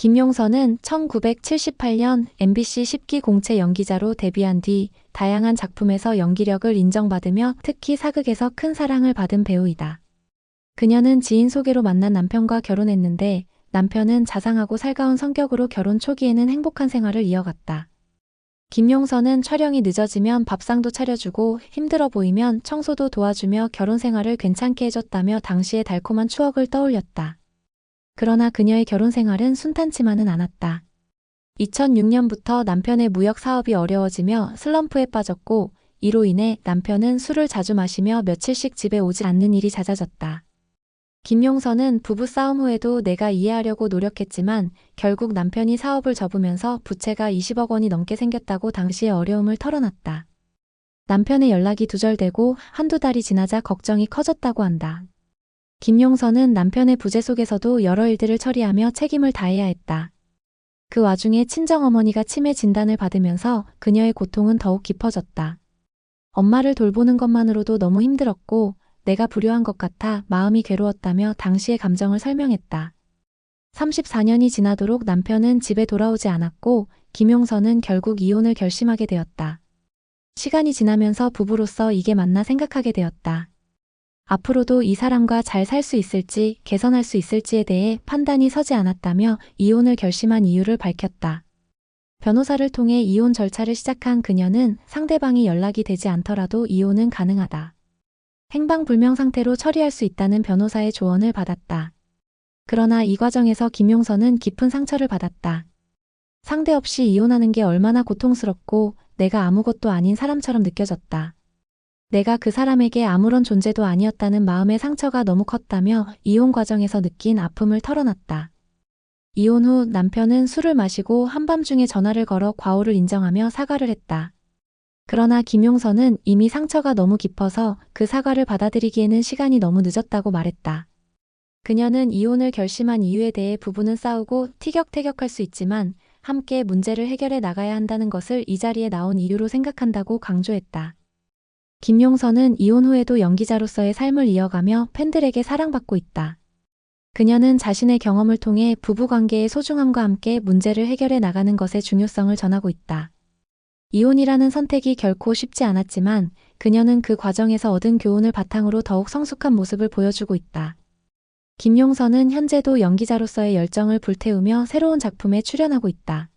김용선은 1978년 MBC 10기 공채 연기자로 데뷔한 뒤 다양한 작품에서 연기력을 인정받으며 특히 사극에서 큰 사랑을 받은 배우이다. 그녀는 지인 소개로 만난 남편과 결혼했는데 남편은 자상하고 살가운 성격으로 결혼 초기에는 행복한 생활을 이어갔다. 김용선은 촬영이 늦어지면 밥상도 차려주고 힘들어 보이면 청소도 도와주며 결혼 생활을 괜찮게 해줬다며 당시의 달콤한 추억을 떠올렸다. 그러나 그녀의 결혼 생활은 순탄치만은 않았다. 2006년부터 남편의 무역 사업이 어려워지며 슬럼프에 빠졌고 이로 인해 남편은 술을 자주 마시며 며칠씩 집에 오지 않는 일이 잦아졌다. 김용선은 부부 싸움 후에도 내가 이해하려고 노력했지만 결국 남편이 사업을 접으면서 부채가 20억 원이 넘게 생겼다고 당시의 어려움을 털어놨다. 남편의 연락이 두절되고 한두 달이 지나자 걱정이 커졌다고 한다. 김용선은 남편의 부재 속에서도 여러 일들을 처리하며 책임을 다해야 했다. 그 와중에 친정어머니가 치매 진단을 받으면서 그녀의 고통은 더욱 깊어졌다. 엄마를 돌보는 것만으로도 너무 힘들었고 내가 불효한 것 같아 마음이 괴로웠다며 당시의 감정을 설명했다. 34년이 지나도록 남편은 집에 돌아오지 않았고 김용선은 결국 이혼을 결심하게 되었다. 시간이 지나면서 부부로서 이게 맞나 생각하게 되었다. 앞으로도 이 사람과 잘 살 수 있을지 개선할 수 있을지에 대해 판단이 서지 않았다며 이혼을 결심한 이유를 밝혔다. 변호사를 통해 이혼 절차를 시작한 그녀는 상대방이 연락이 되지 않더라도 이혼은 가능하다. 행방불명 상태로 처리할 수 있다는 변호사의 조언을 받았다. 그러나 이 과정에서 김용선은 깊은 상처를 받았다. 상대 없이 이혼하는 게 얼마나 고통스럽고 내가 아무것도 아닌 사람처럼 느껴졌다. 내가 그 사람에게 아무런 존재도 아니었다는 마음의 상처가 너무 컸다며 이혼 과정에서 느낀 아픔을 털어놨다. 이혼 후 남편은 술을 마시고 한밤중에 전화를 걸어 과오를 인정하며 사과를 했다. 그러나 김용선은 이미 상처가 너무 깊어서 그 사과를 받아들이기에는 시간이 너무 늦었다고 말했다. 그녀는 이혼을 결심한 이유에 대해 부부는 싸우고 티격태격할 수 있지만 함께 문제를 해결해 나가야 한다는 것을 이 자리에 나온 이유로 생각한다고 강조했다. 김용선은 이혼 후에도 연기자로서의 삶을 이어가며 팬들에게 사랑받고 있다. 그녀는 자신의 경험을 통해 부부관계의 소중함과 함께 문제를 해결해 나가는 것의 중요성을 전하고 있다. 이혼이라는 선택이 결코 쉽지 않았지만 그녀는 그 과정에서 얻은 교훈을 바탕으로 더욱 성숙한 모습을 보여주고 있다. 김용선은 현재도 연기자로서의 열정을 불태우며 새로운 작품에 출연하고 있다.